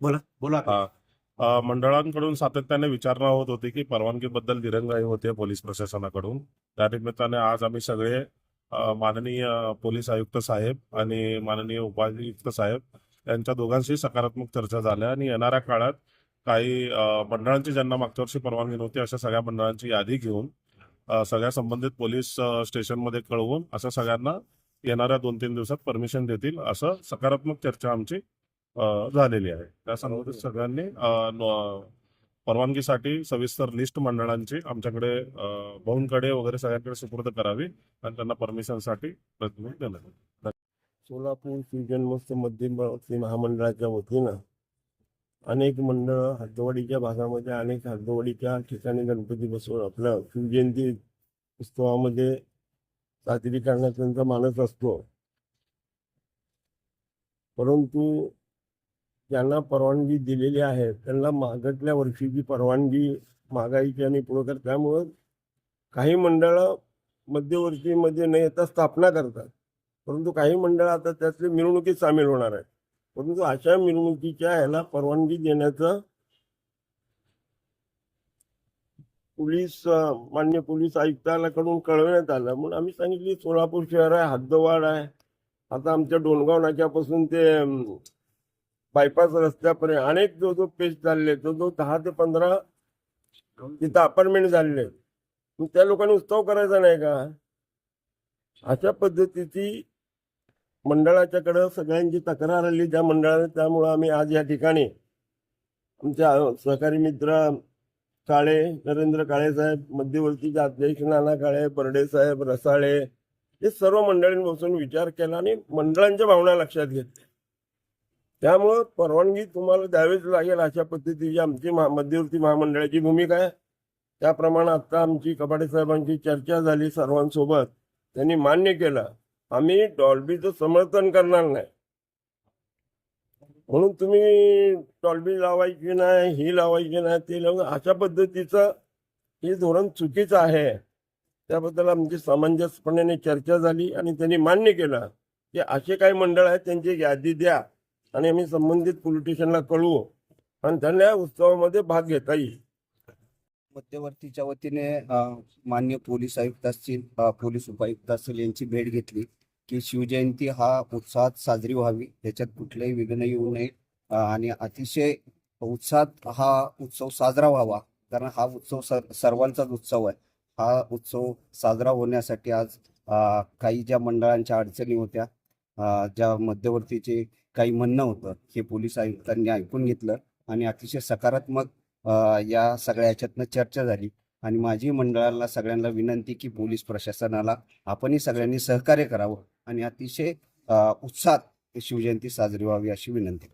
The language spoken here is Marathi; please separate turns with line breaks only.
बोला. बोला
हा. अ, मंडळांकडून सातत्याने विचारणा होत होती की परवानगीबद्दल दिरंगाई होते पोलीस प्रशासनाकडून. त्या निमित्ताने आज आम्ही सगळे माननीय पोलीस आयुक्त साहेब आणि माननीय उपायुक्त साहेब यांच्या दोघांशी सकारात्मक चर्चा झाल्या आणि येणाऱ्या काळात काही मंडळांची ज्यांना मागच्या वर्षी परवानगी नव्हती अशा सगळ्या मंडळांची यादी घेऊन सगळ्या संबंधित पोलीस स्टेशनमध्ये कळवून असं सगळ्यांना येणाऱ्या दोन तीन दिवसात परमिशन देतील असं सकारात्मक चर्चा आमची झालेली आहे. त्या संबंधित सगळ्यांनी परवानगीसाठी सविस्तर लिस्ट मंडळांची आमच्याकडे भाऊंकडे वगैरे सगळ्यांकडे सुपूर्द करावी आणि त्यांना परमिशनसाठी प्रयत्न देण्यात
सोलापूर शिवजन्मोत्सव मध्यवर्ती महामंडळाच्या वतीनं अनेक मंडळ हद्दवाडीच्या भागामध्ये अनेक हद्दवाडीच्या ठिकाणी गणपती बसवून आपलं शिवजयंती उत्सवामध्ये साजरी करण्याचा त्यांचा मानस असतो. परंतु ज्यांना परवानगी दिलेली आहे त्यांना मागटल्या वर्षीची परवानगी मागायची आणि पुढं कर त्यामुळं काही मंडळं मध्यवर्तीमध्ये न येता स्थापना करतात. परंतु काही मंडळ आता त्यातले मिरवणुकीत सामील होणार आहेत. परंतु अशा मिरवणुकीच्या ह्याला परवानगी देण्याचं पोलीस मान्य पोलीस आयुक्तालाकडून कळवण्यात आलं. म्हणून आम्ही सांगितली सोलापूर शहर आहे हद्दवाड आहे. आता आमच्या डोणगाव नाक्यापासून ते बायपास रस्त्यापर्यंत अनेक जो जो पेस्ट झालेले तो जो दहा ते पंधरा तिथं अपार्टमेंट झालेले मग त्या लोकांनी उत्सव करायचा नाही का? अशा पद्धतीची मंडळाच्याकडं सगळ्यांची तक्रार आली त्या मंडळाने. त्यामुळं आम्ही आज या ठिकाणी आमच्या सहकारी मित्र काळे नरेंद्र काळे साहेब मध्यवर्तीचे अध्यक्ष नाना काळे बर्डे साहेब रसाळे हे सर्व मंडळींपासून बसून विचार केला आणि मंडळांच्या भावना लक्षात घेतल्या. त्यामुळं परवानगी तुम्हाला द्यावीच लागेल अशा पद्धतीची आमची महा मध्यवर्ती महामंडळाची भूमिका आहे. त्याप्रमाणे आता आमची कपाडे साहेबांची चर्चा झाली सर्वांसोबत. त्यांनी मान्य केलं. आम्ही डॉल्बीचं समर्थन करणार नाही. म्हणून तुम्ही टॉलबी लावायची नाही ही लावायची नाही ते लावून अशा पद्धतीचं हे धोरण चुकीचं आहे. त्याबद्दल आमची सामंजस्यपणाने चर्चा झाली आणि त्यांनी मान्य केलं की असे काही मंडळ आहेत त्यांची यादी द्या आणि आम्ही संबंधित पोलिटिशियनला कळवू आणि त्यांना या उत्सवामध्ये भाग घेता येईल.
मध्यवर्तीच्या वतीने मान्य पोलीस आयुक्त असतील पोलीस उपायुक्त असतील यांची भेट घेतली. की शिवजयंती हा उत्साहात साजरी व्हावी त्याच्यात कुठलेही विघ्न येऊ नये. आणि अतिशय उत्साहात हा उत्सव साजरा व्हावा कारण हा उत्सव सर्वांचाच उत्सव आहे. हा उत्सव साजरा होण्यासाठी आज काही ज्या मंडळांच्या अडचणी होत्या ज्या मध्यवर्तीचे काही म्हणणं होतं हे पोलीस आयुक्तांनी ऐकून घेतलं आणि अतिशय सकारात्मक या सगळ्या ह्याच्यातनं चर्चा झाली. आणि माझी मंडळाला सगळ्यांना विनंती की पोलीस प्रशासनाला आपणही सगळ्यांनी सहकार्य करावं. आणि अतिशय उत्साहात शिवजयंती साजरी व्हावी अशी विनंती.